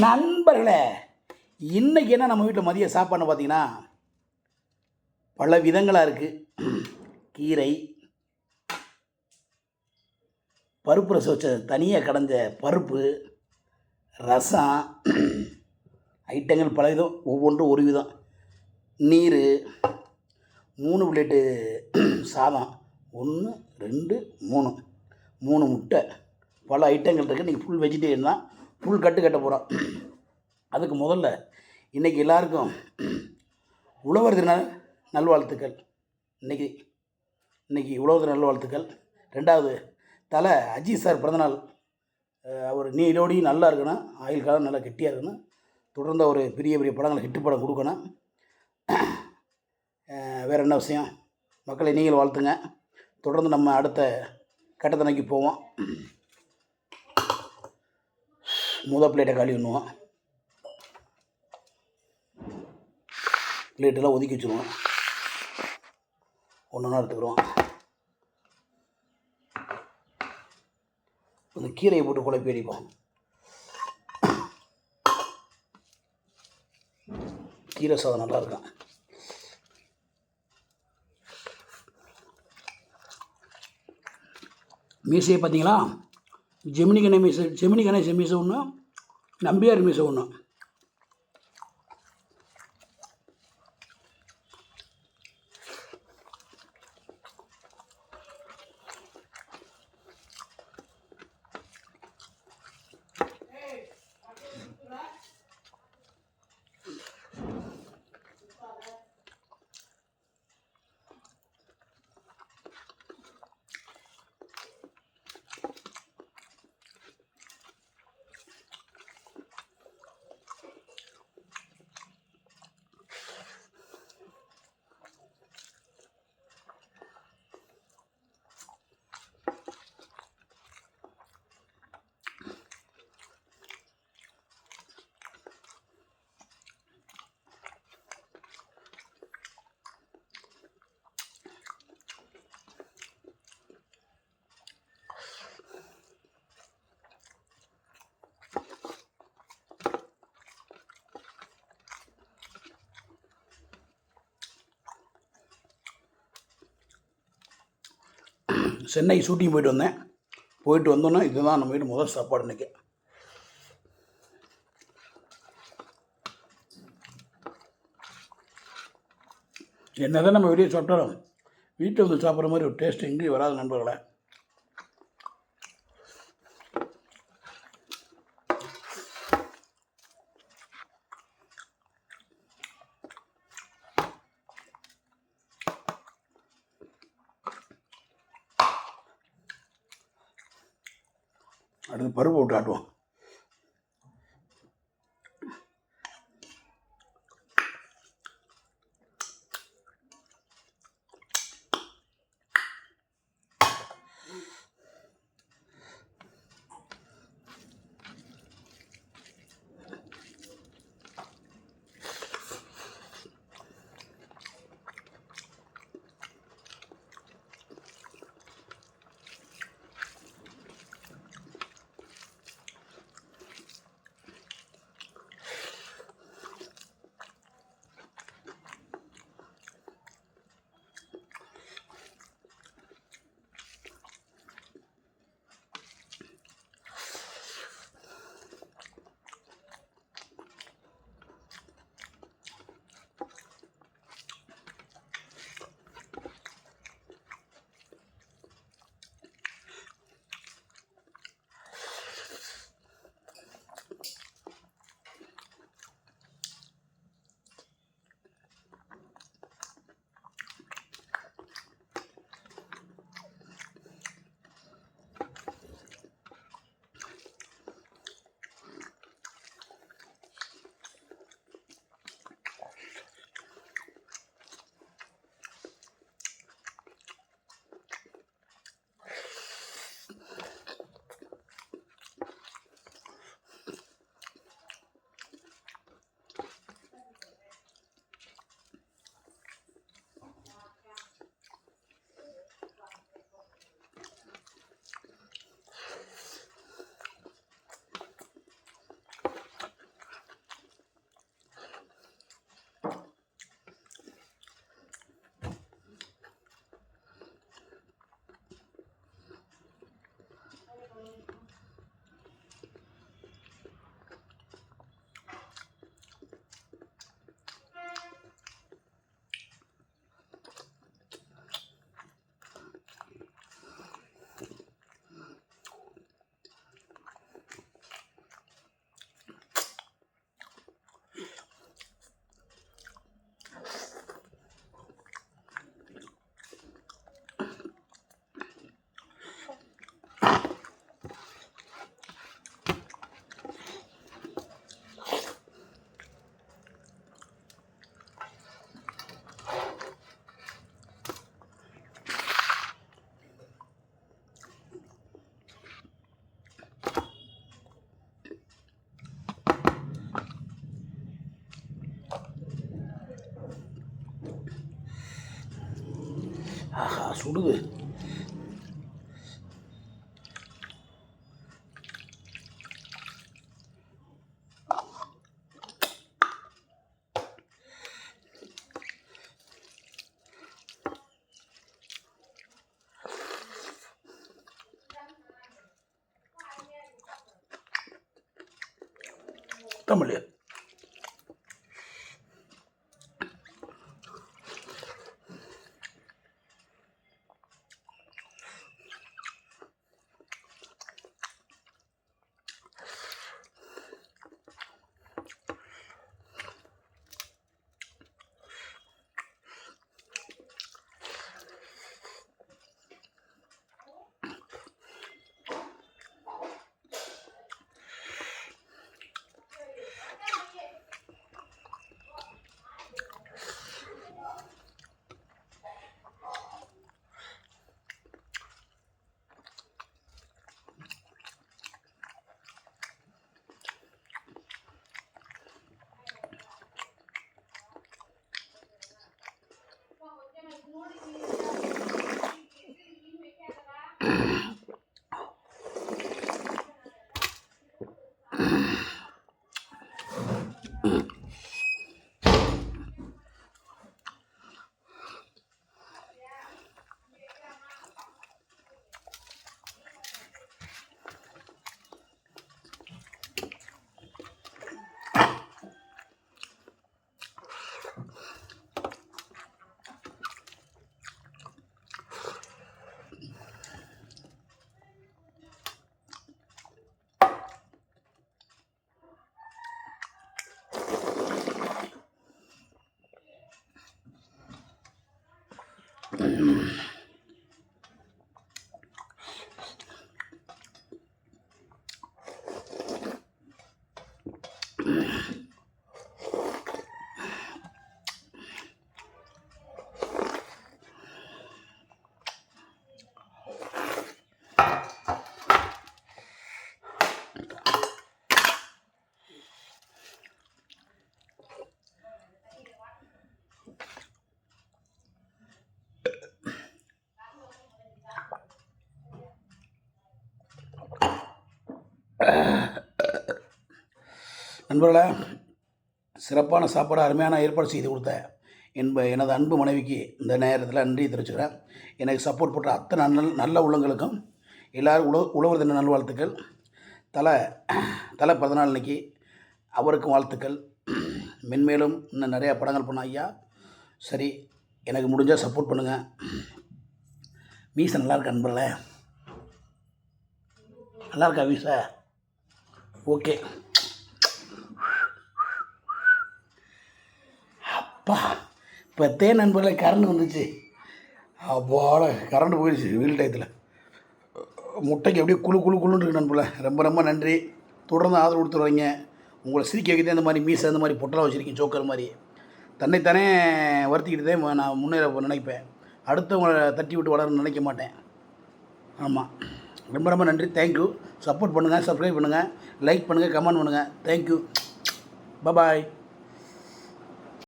நண்பர்களே இன்னைக்கு என்ன நம்ம வீட்டில் மதிய சாப்பாடுன்னு பார்த்தீங்கன்னா பல விதங்களாக இருக்குது கீரை பருப்பு ரசம் வச்ச தனியாக கடந்த பருப்பு ரசம் ஐட்டங்கள் பல விதம் ஒவ்வொன்றும் ஒரு விதம். நீர் மூணு பிளேட்டு சாதம் ஒன்று ரெண்டு மூணு. மூணு முட்டை. பல ஐட்டங்கள் இருக்குது நீங்கள் ஃபுல் வெஜிடேரியன் தான். ஃபுல் கட்டு கட்ட போகிறோம் அதுக்கு முதல்ல இன்றைக்கி எல்லாருக்கும் உழவர் தின நல்வாழ்த்துக்கள். இன்றைக்கி இன்றைக்கி உழவர் தின நல்வாழ்த்துக்கள். ரெண்டாவது தலை அஜித் சார் பிறந்தநாள். அவர் நீரோடி நல்லா இருக்கணும். ஆயுள் காலம் நல்லா கெட்டியாக இருக்கணும். தொடர்ந்து ஒரு பெரிய பெரிய படங்களை ஹிட்டு படம் கொடுக்கணும். வேறு என்ன விஷயம்? மக்களை நீங்கள் வாழ்த்துங்க. தொடர்ந்து நம்ம அடுத்த கட்டத்தை போவோம். முத பிளேட்டை காலி பண்ணுவோம். பிளேட்டெல்லாம் ஒதுக்கி வச்சுருவோம். ஒன்று ஒன்றா எடுத்துக்கிறோம் இந்த கீரையை போட்டு குழப்பி அடிப்போம். கீரை சாதம் நல்லா இருக்கும். மீசையை பார்த்தீங்களா? ஜெமினி கணே ஜெமினி கணேசன் மீச ஒன்று நம்பியார் மீச ஒன்று சென்னை ஷூட்டிங் போயிட்டு வந்தேன். போயிட்டு வந்தோன்னே இதுதான் நம்ம வீட்டு முதல் சாப்பாடு இன்றைக்கி என்னதான் நம்ம வெளியே சாப்பிட்டாலும் வீட்டில் வந்து சாப்பிட்ற மாதிரி ஒரு டேஸ்ட் எங்கேயும் வராது நண்பர்களை. அடுத்து பருப்பு விட்டு ஆட்டுவோம். சுடுது தமிழ் Amor e vida. நண்பர்களே சிறப்பான சாப்பாடு அருமையான ஏற்பாடு செய்து கொடுத்த என்ப எனது அன்பு மனைவிக்கு இந்த நேரத்தில் நன்றி தெரிவிச்சுக்கிறேன். எனக்கு சப்போர்ட் போட்ட அத்தனை நல்ல நல்ல உள்ளங்களுக்கும் எல்லோரும் உழவு உழவர் தின நல்வாழ்த்துக்கள். தலை தலை பிறந்தநாள் இன்னைக்கு அவருக்கும் வாழ்த்துக்கள். மென்மேலும் இன்னும் நிறையா படங்கள் பண்ண ஐயா. சரி எனக்கு முடிஞ்சால் சப்போர்ட் பண்ணுங்கள் மீசை நல்லா இருக்கு நல்லாயிருக்கா நல்லா இருக்கா மீசை? ஓகே. அப்பா இப்போ தேன் கரண்ட் வந்துச்சு. அப்பாட கரண்ட் போயிடுச்சு வீல் டயத்தில் முட்டைக்கு அப்படியே குழு குழு குழுன்னு இருக்கு நண்பர்களே. ரொம்ப ரொம்ப நன்றி. தொடர்ந்து ஆதரவு கொடுத்துருவீங்க உங்களை சிரிக்க வைக்கிறதே இந்த மாதிரி மீசை அந்த மாதிரி பொட்டலாம் வச்சுருக்கீங்க ஜோக்கர் மாதிரி. தன்னைத்தானே வருத்திக்கிட்டு தான் நான் முன்னேற நினைப்பேன். அடுத்தவங்களை தட்டி விட்டு வளரணும்னு நினைக்க மாட்டேன். ஆமாம் ரொம்ப ரொம்ப நன்றி. தேங்க்யூ சப்போர்ட் பண்ணுங்கள் சப்ஸ்கிரைப் பண்ணுங்கள் லைக் பண்ணுங்கள் கமெண்ட் பண்ணுங்கள் தேங்க்யூ பபாய்